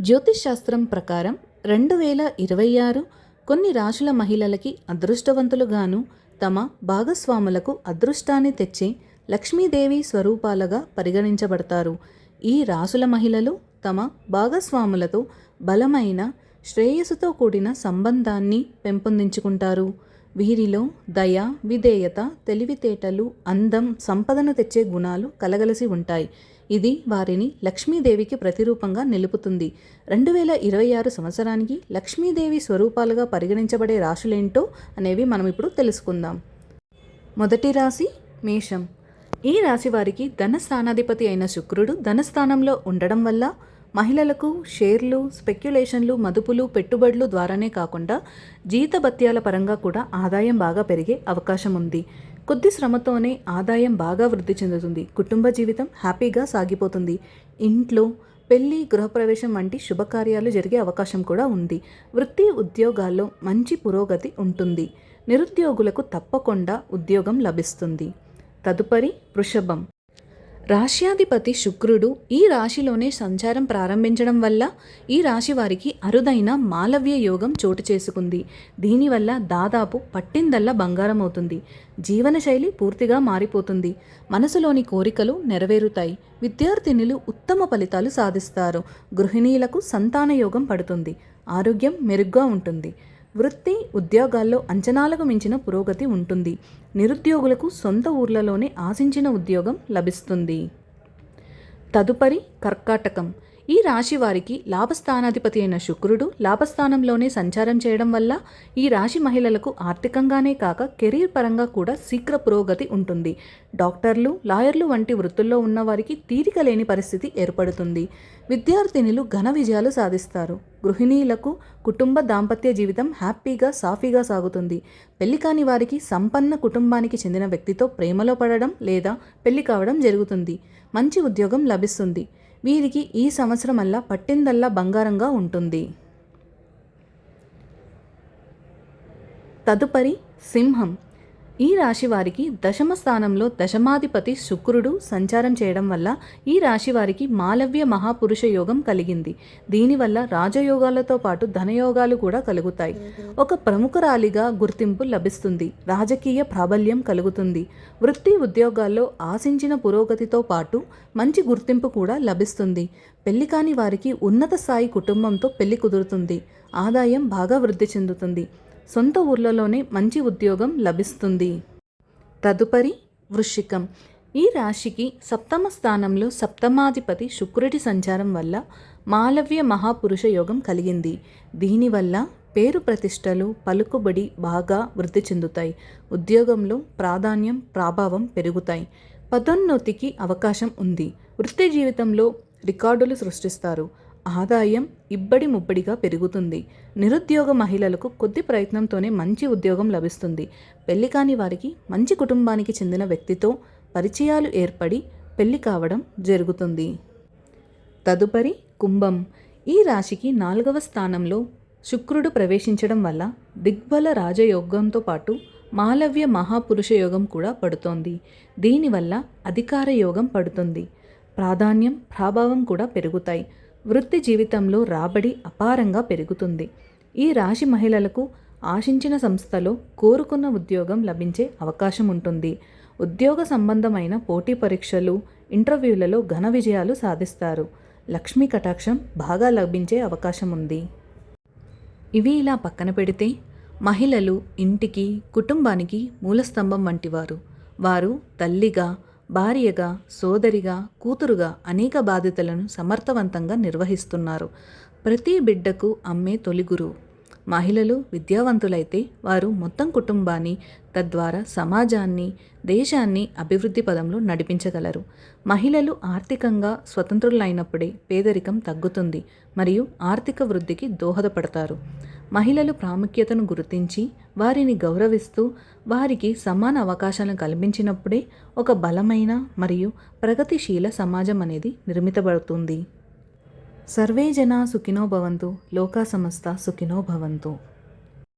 జ్యోతిష్ శాస్త్రం ప్రకారం రెండు వేల ఇరవై ఆరు కొన్ని రాశుల మహిళలకి అదృష్టవంతులుగాను తమ భాగస్వాములకు అదృష్టాన్ని తెచ్చే లక్ష్మీదేవి స్వరూపాలుగా పరిగణించబడతారు. ఈ రాశుల మహిళలు తమ భాగస్వాములతో బలమైన శ్రేయస్సుతో కూడిన సంబంధాన్ని పెంపొందించుకుంటారు. వీరిలో దయ విధేయత తెలివితేటలు అందం సంపదను తెచ్చే గుణాలు కలగలిసి ఉంటాయి. ఇది వారిని లక్ష్మీదేవికి ప్రతిరూపంగా నిలుపుతుంది. రెండు వేల ఇరవై ఆరు సంవత్సరానికి లక్ష్మీదేవి స్వరూపాలుగా పరిగణించబడే రాశులేంటో అనేవి మనం ఇప్పుడు తెలుసుకుందాం. మొదటి రాశి మేషం. ఈ రాశి వారికి ధనస్థానాధిపతి అయిన శుక్రుడు ధనస్థానంలో ఉండడం వల్ల మహిళలకు షేర్లు స్పెక్యులేషన్లు మదుపులు పెట్టుబడులు ద్వారానే కాకుండా జీతభత్యాల పరంగా కూడా ఆదాయం బాగా పెరిగే అవకాశం ఉంది. కొద్ది శ్రమతోనే ఆదాయం బాగా వృద్ధి చెందుతుంది. కుటుంబ జీవితం హ్యాపీగా సాగిపోతుంది. ఇంట్లో పెళ్ళి గృహప్రవేశం వంటి శుభకార్యాలు జరిగే అవకాశం కూడా ఉంది. వృత్తి ఉద్యోగాల్లో మంచి పురోగతి ఉంటుంది. నిరుద్యోగులకు తప్పకుండా ఉద్యోగం లభిస్తుంది. తదుపరి వృషభం. రాశ్యాధిపతి శుక్రుడు ఈ రాశిలోనే సంచారం ప్రారంభించడం వల్ల ఈ రాశి వారికి అరుదైన మాలవ్య యోగం చోటు చేసుకుంది. దీనివల్ల దాదాపు పట్టిందల్లా బంగారం అవుతుంది జీవనశైలి పూర్తిగా మారిపోతుంది. మనసులోని కోరికలు నెరవేరుతాయి. విద్యార్థినులు ఉత్తమ ఫలితాలు సాధిస్తారు. గృహిణీలకు సంతాన యోగం పడుతుంది. ఆరోగ్యం మెరుగ్గా ఉంటుంది. వృత్తి ఉద్యోగాల్లో అంచనాలకు మించిన పురోగతి ఉంటుంది. నిరుద్యోగులకు సొంత ఊర్లలోనే ఆశించిన ఉద్యోగం లభిస్తుంది. తదుపరి కర్కాటకం. ఈ రాశి వారికి లాభస్థానాధిపతి అయిన శుక్రుడు లాభస్థానంలోనే సంచారం చేయడం వల్ల ఈ రాశి మహిళలకు ఆర్థికంగానే కాక కెరీర్ పరంగా కూడా శీఘ్ర పురోగతి ఉంటుంది. డాక్టర్లు లాయర్లు వంటి వృత్తుల్లో ఉన్న వారికి తీరిక లేని పరిస్థితి ఏర్పడుతుంది. విద్యార్థినులు ఘన విజయాలు సాధిస్తారు. గృహిణీలకు కుటుంబ దాంపత్య జీవితం హ్యాపీగా సాఫీగా సాగుతుంది. పెళ్ళి కాని వారికి సంపన్న కుటుంబానికి చెందిన వ్యక్తితో ప్రేమలో పడడం లేదా పెళ్ళి కావడం జరుగుతుంది. మంచి ఉద్యోగం లభిస్తుంది. వీరికి ఈ సంవత్సరమల్లా పట్టిందల్లా బంగారంగా ఉంటుంది. తదుపరి సింహం. ఈ రాశి వారికి దశమ స్థానంలో దశమాధిపతి శుక్రుడు సంచారం చేయడం వల్ల ఈ రాశి వారికి మాలవ్య మహాపురుష యోగం కలిగింది. దీనివల్ల రాజయోగాలతో పాటు ధనయోగాలు కూడా కలుగుతాయి. ఒక ప్రముఖరాలిగా గుర్తింపు లభిస్తుంది. రాజకీయ ప్రాబల్యం కలుగుతుంది. వృత్తి ఉద్యోగాల్లో ఆశించిన పురోగతితో పాటు మంచి గుర్తింపు కూడా లభిస్తుంది. పెళ్ళి కాని వారికి ఉన్నత స్థాయి కుటుంబంతో పెళ్ళి కుదురుతుంది. ఆదాయం బాగా వృద్ధి చెందుతుంది. సొంత ఊర్లలోనే మంచి ఉద్యోగం లభిస్తుంది. తదుపరి వృశ్చికం. ఈ రాశికి సప్తమ స్థానంలో సప్తమాధిపతి శుక్రుడి సంచారం వల్ల మాలవ్య మహాపురుష యోగం కలిగింది. దీనివల్ల పేరు ప్రతిష్టలు పలుకుబడి బాగా వృద్ధి చెందుతాయి. ఉద్యోగంలో ప్రాధాన్యం ప్రభావం పెరుగుతాయి. పదోన్నతికి అవకాశం ఉంది. వృత్తి జీవితంలో రికార్డులు సృష్టిస్తారు. ఆదాయం ఇబ్బడి ముబ్బడిగా పెరుగుతుంది. నిరుద్యోగ మహిళలకు కొద్ది ప్రయత్నంతోనే మంచి ఉద్యోగం లభిస్తుంది. పెళ్ళి కాని వారికి మంచి కుటుంబానికి చెందిన వ్యక్తితో పరిచయాలు ఏర్పడి పెళ్ళి కావడం జరుగుతుంది. తదుపరి కుంభం. ఈ రాశికి నాలుగవ స్థానంలో శుక్రుడు ప్రవేశించడం వల్ల దిగ్బల రాజయోగంతో పాటు మాలవ్య మహాపురుష యోగం కూడా పడుతోంది. దీనివల్ల అధికార యోగం పడుతుంది. ప్రాధాన్యం ప్రభావం కూడా పెరుగుతాయి. వృత్తి జీవితంలో రాబడి అపారంగా పెరుగుతుంది. ఈ రాశి మహిళలకు ఆశించిన సంస్థలో కోరుకున్న ఉద్యోగం లభించే అవకాశం ఉంటుంది. ఉద్యోగ సంబంధమైన పోటీ పరీక్షలు ఇంటర్వ్యూలలో ఘన విజయాలు సాధిస్తారు. లక్ష్మీ కటాక్షం బాగా లభించే అవకాశం ఉంది. ఇవి ఇలా పక్కన పెడితే మహిళలు ఇంటికి కుటుంబానికి మూలస్తంభం వంటివారు. వారు తల్లిగా భార్యగా సోదరిగా కూతురుగా అనేక బాధ్యతలను సమర్థవంతంగా నిర్వహిస్తున్నారు. ప్రతి బిడ్డకు అమ్మే తొలి గురువు. మహిళలు విద్యావంతులైతే వారు మొత్తం కుటుంబాన్ని తద్వారా సమాజాన్ని దేశాన్ని అభివృద్ధి పదంలో నడిపించగలరు. మహిళలు ఆర్థికంగా స్వతంత్రులైనప్పుడే పేదరికం తగ్గుతుంది మరియు ఆర్థిక వృద్ధికి దోహదపడతారు. మహిళలు ప్రాముఖ్యతను గుర్తించి వారిని గౌరవిస్తూ వారికి సమాన అవకాశాలను కల్పించినప్పుడే ఒక బలమైన మరియు ప్రగతిశీల సమాజం అనేది నిర్మితబడుతుంది సర్వే జనా సుఖినో భవంతు లోకా సంస్థ సుఖినో భవంతు.